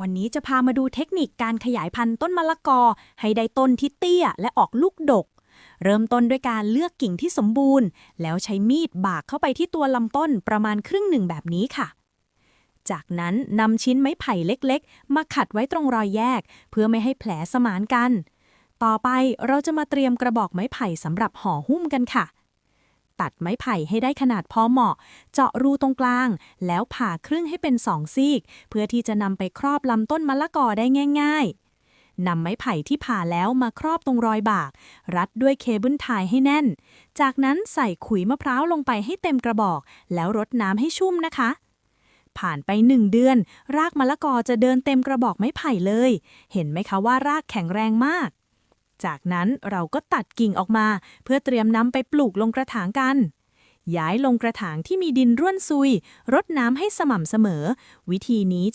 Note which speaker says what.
Speaker 1: วันนี้จะพามาดูเทคนิคการขยายพันธุ์ต้นมะละกอ ให้ได้ต้นที่เตี้ยและออกลูกดก เริ่มต้นด้วยการเลือกกิ่งที่สมบูรณ์ แล้วใช้มีดบากเข้าไปที่ตัวลำต้นประมาณครึ่งหนึ่งแบบนี้ค่ะ จากนั้นนำชิ้นไม้ไผ่เล็กๆ มาขัดไว้ตรงรอยแยก เพื่อไม่ให้แผลสมานกัน ต่อไปเราจะมาเตรียมกระบอกไม้ไผ่สำหรับห่อหุ้มกันค่ะ ตัดไม้ไผ่ให้ได้ขนาดพอเหมาะ เจาะรูตรงกลาง แล้วผ่าครึ่งให้เป็นสองซีก เพื่อที่จะนำไปครอบลำต้นมะละกอได้ง่าย ๆนำไม้ไผ่ที่ผ่าแล้วมาครอบตรงรอยบาก รัดด้วยเคเบิลไทยให้แน่น จากนั้นใส่ขุยมะพร้าวลงไปให้เต็มกระบอก แล้วรดน้ำให้ชุ่มนะคะผ่านไปหนึ่งเดือน รากมะละกอจะเดินเต็มกระบอกไม้ไผ่เลย เห็นไหมคะว่ารากแข็งแรงมาก จากนั้นเราก็ตัดกิ่งออกมา เพื่อเตรียมนำไปปลูกลงกระถางกัน ย้ายลงกระถางที่มีดินร่วนซุย รดน้ำให้สม่ำเสมอ วิธีนี้